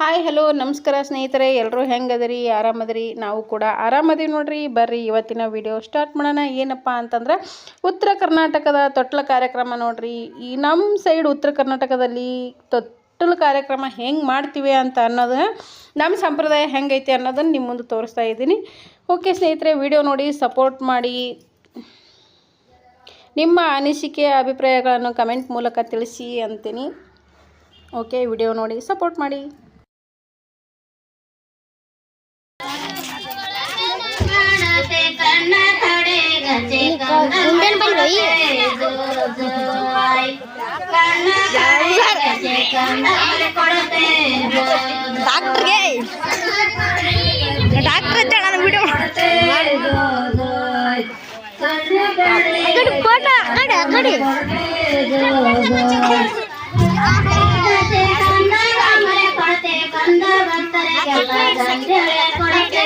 Hi hello ನಮಸ್ಕಾರ ಸ್ನೇಹಿತರೆ ಎಲ್ಲರೂ ಹೆಂಗದರಿ, ಆರಾಮದ್ರಿ? ನಾವು ಕೂಡ ಆರಾಮದೀವಿ ನೋಡ್ರಿ. ಬರ್ರಿ, ಇವತ್ತಿನ ವಿಡಿಯೋ ಸ್ಟಾರ್ಟ್ ಮಾಡೋಣ. ಏನಪ್ಪ ಅಂತಂದ್ರೆ, ಉತ್ತರ ಕರ್ನಾಟಕದ ತೊಟ್ಲ ಕಾರ್ಯಕ್ರಮ ನೋಡ್ರಿ. ಈ ನಮ್ಮ ಸೈಡ್ ಉತ್ತರ ಕರ್ನಾಟಕದಲ್ಲಿ ತೊಟ್ಟಲು ಕಾರ್ಯಕ್ರಮ ಹೆಂಗೆ ಮಾಡ್ತೀವಿ ಅಂತ ಅನ್ನೋದು ನಮ್ಮ ಸಂಪ್ರದಾಯ ಹೆಂಗೈತೆ ಅನ್ನೋದನ್ನು ನಿಮ್ಮ ಮುಂದೆ ತೋರಿಸ್ತಾ ಇದ್ದೀನಿ. ಓಕೆ ಸ್ನೇಹಿತರೆ ವಿಡಿಯೋ ನೋಡಿ ಸಪೋರ್ಟ್ ಮಾಡಿ. ನಿಮ್ಮ ಅನಿಸಿಕೆ, ಅಭಿಪ್ರಾಯಗಳನ್ನು ಕಮೆಂಟ್ ಮೂಲಕ ತಿಳಿಸಿ ಅಂತೀನಿ. ಓಕೆ ವಿಡಿಯೋ ನೋಡಿ ಸಪೋರ್ಟ್ ಮಾಡಿ. ಡಾಕ್ಟ್ರಿಗೆ ಡಾಕ್ಟ್ರ್ ಹಚ್ಚ ನಾನು ವಿಡಿಯೋ ಕಡೆ ಫೋಟ ಕಡೆ ಕಡೆ ಕಂದ ರಾಮರೆ ಕೊಡತೆ ಕಂದ ಭಕ್ತರಿಗೆಲ್ಲ ಗಂಗೆಳೆ ಕೊಡತೆ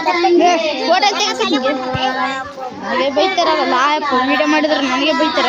ಫೋಟೋ ತೆಗಿತೀನಿ ಹಾಗೆ ಬೈತಾರಲ್ಲ ವಿಡಿಯೋ ಮಾಡಿದ್ರೆ ನನಗೆ ಬೈತಾರ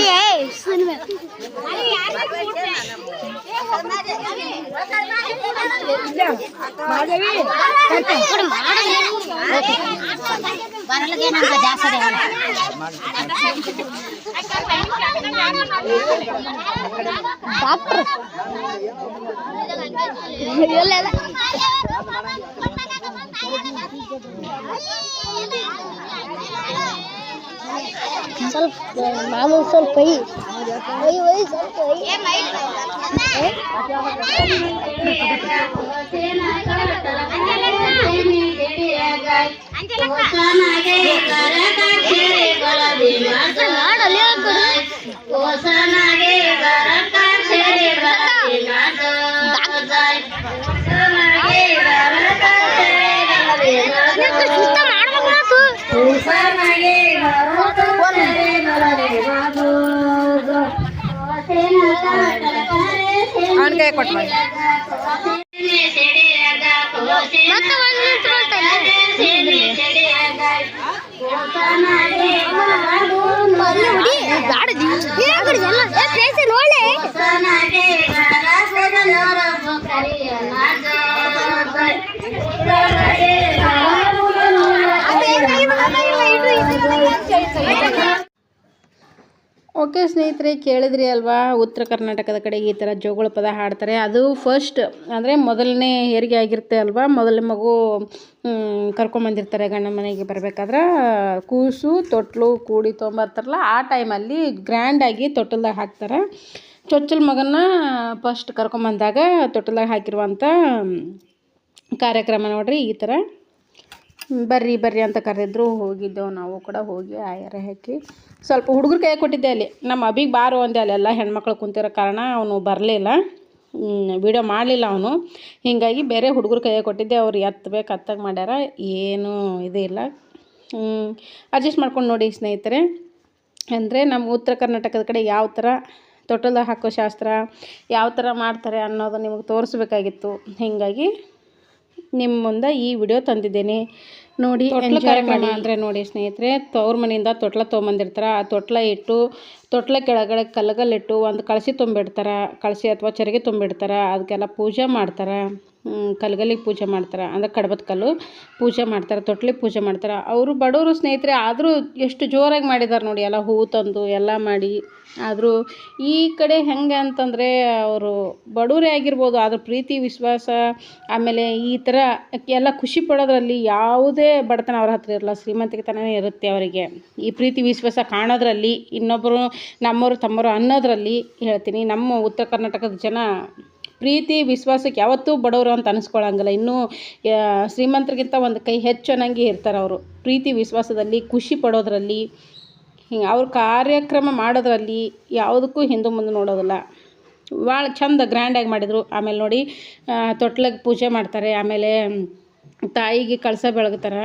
அப்படியே வரலగే నాకు దాస డాక్టర్ ಸ್ವಲ್ಪ ನಾನು ಸ್ವಲ್ಪ ಒಯ್ ಒಯ್ ಒಯ್ ಸ್ವಲ್ಪ ಒಯ್ ಮಾಡಲ್ಲ ಅವನ ಕೈ ಕೊಟ್ಟು ಮತ್ತೆ ಒಂದು ಓಕೆ ಸ್ನೇಹಿತರೆ, ಕೇಳಿದ್ರಿ ಅಲ್ವಾ? ಉತ್ತರ ಕರ್ನಾಟಕದ ಕಡೆ ಈ ಥರ ಜೋಗುಳ ಪದ ಹಾಡ್ತಾರೆ. ಅದು ಫಸ್ಟ್ ಅಂದರೆ ಮೊದಲನೇ ಹೆರಿಗೆ ಆಗಿರುತ್ತೆ ಅಲ್ವಾ? ಮೊದಲನೇ ಮಗು ಕರ್ಕೊಂಬಂದಿರ್ತಾರೆ ಗಂಡನ ಮನೆಗೆ ಬರಬೇಕಾದ್ರೆ. ಕೂಸು, ತೊಟ್ಲು, ಕೂಡಿ ತೊಗೊಂಬರ್ತಾರಲ್ಲ, ಆ ಟೈಮಲ್ಲಿ ಗ್ರ್ಯಾಂಡಾಗಿ ತೊಟ್ಟಲ್ದಾಗ ಹಾಕ್ತಾರೆ. ಚೊಚ್ಚಲ ಮಗನ ಫಸ್ಟ್ ಕರ್ಕೊಂಬಂದಾಗ ತೊಟ್ಟಲ್ದಾಗ ಹಾಕಿರುವಂಥ ಕಾರ್ಯಕ್ರಮ ನೋಡ್ರಿ ಈ ಥರ ಬರ್ರಿ ಬರ್ರಿ ಅಂತ ಕರೆದ್ರು. ಹೋಗಿದ್ದೆವು ನಾವು ಕೂಡ ಹೋಗಿ ಆಯರ ಹಾಕಿ ಸ್ವಲ್ಪ ಹುಡುಗರು ಕೈ ಕೊಟ್ಟಿದ್ದೆ ಅಲ್ಲಿ. ನಮ್ಮ ಅಬಿಗೆ ಬಾರು ಅಂದೆ ಅಲ್ಲೆಲ್ಲ ಹೆಣ್ಮಕ್ಳು ಕುಂತಿರೋ ಕಾರಣ ಅವನು ಬರಲಿಲ್ಲ. ವಿಡಿಯೋ ಮಾಡಲಿಲ್ಲ ಅವನು. ಹೀಗಾಗಿ ಬೇರೆ ಹುಡುಗರು ಕೈ ಕೊಟ್ಟಿದ್ದೆ. ಅವ್ರು ಎತ್ತಬೇಕು ಅತ್ತಾಗ್ ಮಾಡ್ಯಾರ. ಏನೂ ಇದು ಇಲ್ಲ. ಅಡ್ಜಸ್ಟ್ ಮಾಡ್ಕೊಂಡು ನೋಡಿ ಸ್ನೇಹಿತರೆ. ಅಂದರೆ ನಮ್ಮ ಉತ್ತರ ಕರ್ನಾಟಕದ ಕಡೆ ಯಾವ ಥರ ತೊಟ್ಟಲ್ದಾಗ ಹಾಕೋ ಶಾಸ್ತ್ರ, ಯಾವ ಥರ ಮಾಡ್ತಾರೆ ಅನ್ನೋದು ನಿಮಗೆ ತೋರಿಸ್ಬೇಕಾಗಿತ್ತು. ಹೀಗಾಗಿ ನಿಮ್ಮ ಮುಂದೆ ಈ ವಿಡಿಯೋ ತಂದಿದ್ದೇನೆ. ನೋಡಿ ಮಾಡಿ. ಅಂದರೆ ನೋಡಿ ಸ್ನೇಹಿತರೆ ತವ್ರ ಮನೆಯಿಂದ ತೊಟ್ಲ ತೊಗೊಂಬಂದಿರ್ತಾರೆ. ಆ ತೊಟ್ಲ ಇಟ್ಟು ತೊಟ್ಲ ಕೆಳಗಡೆ ಕಲ್ಲಗಲ್ಲಿಟ್ಟು ಒಂದು ಕಳಸಿ ತುಂಬಿಡ್ತಾರೆ. ಕಳಸಿ ಅಥವಾ ಚರಿಗೆ ತುಂಬಿಡ್ತಾರೆ. ಅದಕ್ಕೆಲ್ಲ ಪೂಜೆ ಮಾಡ್ತಾರೆ. ಕಲ್ಗಲ್ಲಿಗೆ ಪೂಜೆ ಮಾಡ್ತಾರೆ. ಅಂದರೆ ಕಡ್ಬದ ಕಲ್ಲು ಪೂಜೆ ಮಾಡ್ತಾರೆ, ತೊಟ್ಲಿಗೆ ಪೂಜೆ ಮಾಡ್ತಾರೆ. ಅವರು ಬಡವರು ಸ್ನೇಹಿತರೆ ಆದರೂ ಎಷ್ಟು ಜೋರಾಗಿ ಮಾಡಿದ್ದಾರೆ ನೋಡಿ, ಎಲ್ಲ ಹೂ ತಂದು ಎಲ್ಲ ಮಾಡಿ. ಆದರೂ ಈ ಕಡೆ ಹೆಂಗೆ ಅಂತಂದರೆ ಅವರು ಬಡವರೇ ಆಗಿರ್ಬೋದು, ಆದರೂ ಪ್ರೀತಿ, ವಿಶ್ವಾಸ, ಆಮೇಲೆ ಈ ಥರ ಎಲ್ಲ ಖುಷಿ ಪಡೋದ್ರಲ್ಲಿ ಯಾವುದೇ ಬಡತನ ಅವ್ರ ಹತ್ರ ಇರಲ್ಲ ಶ್ರೀಮಂತಿಕೆತನನೇ ಇರುತ್ತೆ ಅವರಿಗೆ. ಈ ಪ್ರೀತಿ, ವಿಶ್ವಾಸ ಕಾಣೋದ್ರಲ್ಲಿ ಇನ್ನೊಬ್ಬರು ನಮ್ಮವರು ತಮ್ಮವರು ಅನ್ನೋದ್ರಲ್ಲಿ ಹೇಳ್ತೀನಿ, ನಮ್ಮ ಉತ್ತರ ಕರ್ನಾಟಕದ ಜನ ಪ್ರೀತಿ, ವಿಶ್ವಾಸಕ್ಕೆ ಯಾವತ್ತೂ ಬಡವರು ಅಂತ ಅನಿಸ್ಕೊಳ್ಳೋಂಗಿಲ್ಲ ಇನ್ನೂ ಶ್ರೀಮಂತರಿಗಿಂತ ಒಂದು ಕೈ ಹೆಚ್ಚು ಅನ್ನಂಗೆ ಇರ್ತಾರೆ ಅವರು. ಪ್ರೀತಿ, ವಿಶ್ವಾಸದಲ್ಲಿ, ಖುಷಿ ಪಡೋದ್ರಲ್ಲಿ, ಹಿಂಗೆ ಅವ್ರ ಕಾರ್ಯಕ್ರಮ ಮಾಡೋದ್ರಲ್ಲಿ ಯಾವುದಕ್ಕೂ ಹಿಂದೆ ಮುಂದೆ ನೋಡೋದಿಲ್ಲ. ಭಾಳ ಚಂದ ಗ್ರ್ಯಾಂಡಾಗಿ ಮಾಡಿದರು. ಆಮೇಲೆ ನೋಡಿ ತೊಟ್ಲಿಗೆ ಪೂಜೆ ಮಾಡ್ತಾರೆ. ಆಮೇಲೆ, ತಾಯಿಗೆ ಕಳಸ ಬೆಳಗ್ತಾರೆ.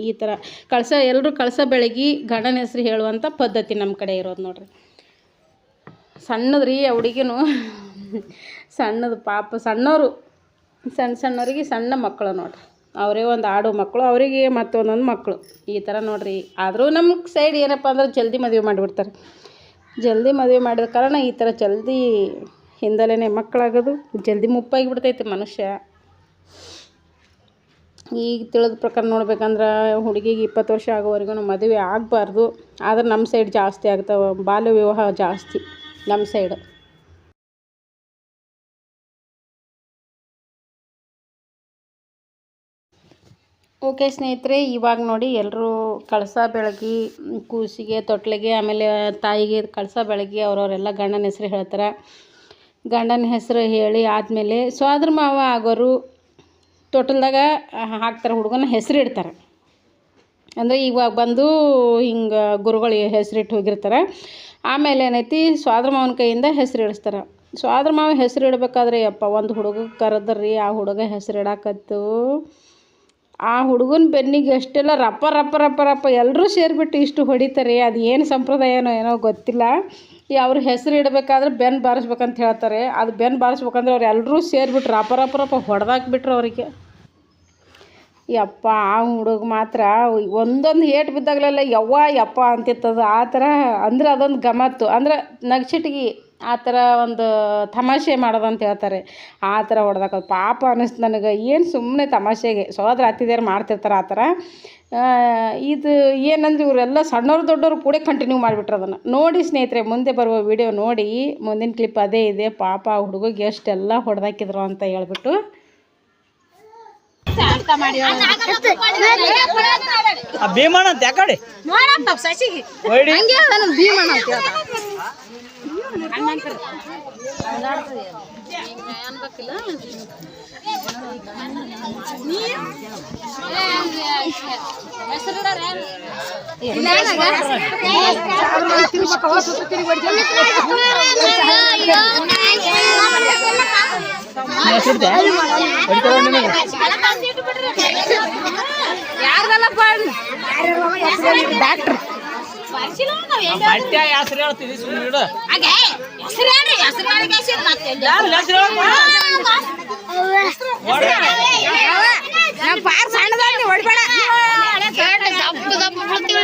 ಈ ಥರ ಕಳಸ ಎಲ್ಲರೂ ಕಳಸ ಬೆಳಗಿ ಗಂಡನ ಹೆಸ್ರು ಹೇಳುವಂಥ ಪದ್ಧತಿ ನಮ್ಮ ಕಡೆ ಇರೋದು ನೋಡ್ರಿ. ಸಣ್ಣದ್ರಿ, ಆ ಹುಡುಗಿನೂ. ಸಣ್ಣದು ಪಾಪ ಸಣ್ಣವರು ಸಣ್ಣ ಸಣ್ಣವ್ರಿಗೆ ಸಣ್ಣ ಮಕ್ಕಳು ನೋಡ್ರಿ. ಅವರೇ ಒಂದು ಆಡು ಮಕ್ಕಳು, ಅವರಿಗೆ ಮತ್ತೊಂದೊಂದು ಮಕ್ಕಳು. ಈ ಥರ ನೋಡ್ರಿ. ಆದರೂ ನಮ್ಮ ಸೈಡ್ ಏನಪ್ಪ ಅಂದ್ರೆ ಜಲ್ದಿ ಮದುವೆ ಮಾಡಿಬಿಡ್ತಾರೆ. ಜಲ್ದಿ ಮದುವೆ ಮಾಡಿದ ಕಾರಣ ಈ ಥರ ಜಲ್ದಿ ಹಿಂದಲೇ ಮಕ್ಕಳಾಗೋದು, ಜಲ್ದಿ ಮುಪ್ಪಾಗಿ ಬಿಡ್ತೈತೆ ಮನುಷ್ಯ. ಈಗ ತಿಳಿದ ಪ್ರಕಾರ ನೋಡ್ಬೇಕಂದ್ರೆ ಹುಡುಗಿಗೆ ಇಪ್ಪತ್ತು ವರ್ಷ ಆಗೋವರೆಗೂ ಮದುವೆ ಆಗಬಾರ್ದು. ಆದ್ರೆ ನಮ್ಮ ಸೈಡ್ ಜಾಸ್ತಿ ಆಗ್ತಾವೆ, ಬಾಲ್ಯ ವಿವಾಹ ಜಾಸ್ತಿ ನಮ್ಮ ಸೈಡ್ ಓಕೆ ಸ್ನೇಹಿತರೆ, ಇವಾಗ ನೋಡಿ ಎಲ್ಲರೂ ಕಳಸ ಬೆಳಗಿ, ಕೂಸಿಗೆ, ತೊಟ್ಲಿಗೆ, ಆಮೇಲೆ ತಾಯಿಗೆ ಕಳಸ ಬೆಳಗಿ ಅವರವರೆಲ್ಲ ಗಂಡನ ಹೆಸ್ರು ಹೇಳ್ತಾರೆ. ಗಂಡನ ಹೆಸರು ಹೇಳಿ ಆದಮೇಲೆ ಸ್ವಾದ್ರ ಮಾವ ಆಗೋರು ತೊಟ್ಲದಾಗ ಹಾಕ್ತಾರೆ, ಹುಡುಗನ ಹೆಸರು ಇಡ್ತಾರೆ. ಅಂದರೆ ಇವಾಗ ಬಂದು ಹಿಂಗೆ ಗುರುಗಳು ಹೆಸರಿಟ್ಟು ಹೋಗಿರ್ತಾರೆ. ಆಮೇಲೆ ಏನೈತಿ, ಸ್ವಾದ್ರ ಮಾವನ ಕೈಯಿಂದ ಹೆಸರು ಇಡಿಸ್ತಾರೆ. ಸ್ವಾದ್ರ ಮಾವ ಹೆಸರು ಇಡಬೇಕಾದ್ರೆ, ಯಪ್ಪ, ಒಂದು ಹುಡುಗ ಕರೆದ್ರಿ, ಆ ಹುಡುಗ ಹೆಸರು ಇಡಾಕತ್ತು. ಆ ಹುಡುಗನ ಬೆನ್ನಿಗೆ ಎಷ್ಟೆಲ್ಲ ರಪ್ಪ ರಪ್ಪ ರಪ್ಪ ರಪ್ಪ ಎಲ್ಲರೂ ಸೇರಿಬಿಟ್ಟು ಇಷ್ಟು ಹೊಡಿತಾರೆ, ಅದು ಏನು ಸಂಪ್ರದಾಯನೋ ಏನೋ ಗೊತ್ತಿಲ್ಲ. ಈ ಅವ್ರ ಹೆಸರು ಇಡಬೇಕಾದ್ರೆ ಬೆನ್ನು ಬಾರಿಸ್ಬೇಕಂತ ಹೇಳ್ತಾರೆ. ಅದು ಬೆನ್ನು ಬಾರಿಸ್ಬೇಕಂದ್ರೆ ಅವ್ರು ಎಲ್ಲರೂ ಸೇರಿಬಿಟ್ಟು ರಪ್ಪ ರಪ್ಪ ರಪ್ಪ ಹೊಡೆದಾಕ್ಬಿಟ್ರು ಅವರಿಗೆ. ಯಪ್ಪ, ಆ ಹುಡುಗ ಮಾತ್ರ ಒಂದೊಂದು ಏಟು ಬಿದ್ದಾಗಲೆಲ್ಲ ಯವ್ವ, ಯಪ್ಪ ಅಂತಿತ್ತದು. ಆ ಥರ ಅಂದ್ರೆ ಅದೊಂದು ಗಮತ್ತು ಅಂದ್ರೆ ನಗ್ಸಿಟ್ಗಿ ಆ ಥರ ಒಂದು ತಮಾಷೆ ಮಾಡೋದು ಅಂತ ಹೇಳ್ತಾರೆ. ಆ ಥರ ಹೊಡೆದಾಕೋದು ಪಾಪ ಅನ್ನಿಸ್ತು ನನಗೆ. ಏನು ಸುಮ್ಮನೆ ತಮಾಷೆಗೆ. ಸೋದ್ರ ಅತ್ತಿದೇರು ಮಾಡ್ತಿರ್ತಾರೆ ಆ ಥರ. ಇದು ಏನಂದ್ರೆ ಇವರೆಲ್ಲ ಸಣ್ಣವ್ರು ದೊಡ್ಡವರು ಕೂಡ ಕಂಟಿನ್ಯೂ ಮಾಡಿಬಿಟ್ರು ಅದನ್ನು. ನೋಡಿ ಸ್ನೇಹಿತರೆ ಮುಂದೆ ಬರುವ ವಿಡಿಯೋ ನೋಡಿ. ಮುಂದಿನ ಕ್ಲಿಪ್ ಅದೇ ಇದೆ. ಪಾಪ ಹುಡುಗ ಗೆಸ್ಟ್ ಎಷ್ಟೆಲ್ಲ ಹೊಡೆದಾಕಿದ್ರು ಅಂತ ಹೇಳ್ಬಿಟ್ಟು. ಆ ಭೀಮಣ್ಣ ಅಂತ ಯಾಕಡೆ ಭೀಮಣ್ಣ ಹೆಸರಿದೆ ಹೊಡಿತಾವ ಮಟ್ಟ ಹೆಸರು ಹೇಳ್ತಿದ್ವಿ ಸುಮ್ಮನೆ ಇಡು ಪಾರ್ ಸಣ್ಣದಾಗಿ ಹೊಡಿಬೇಡ ದಪ್ಪ ದಪ್ಪ ಬಿಡ್ತೀವಿ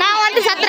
ನಾವಂತೂ ಸತ್ರ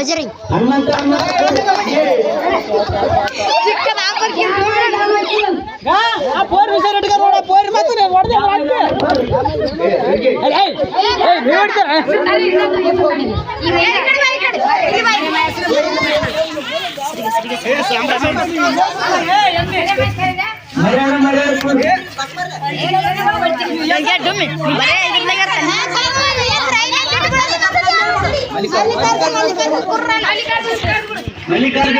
गजरी ಚಿಕ್ಕ ಬಾಪರ್ ಆ ಪೋರ್ ವಿಷಯ ರೆಡ್ಗ ನೋಡ ಪೋರ್ ಮಾತ್ರ ಹೊಡೆದೆ ಹೊಡೆದೆ मल्लिकार्जुन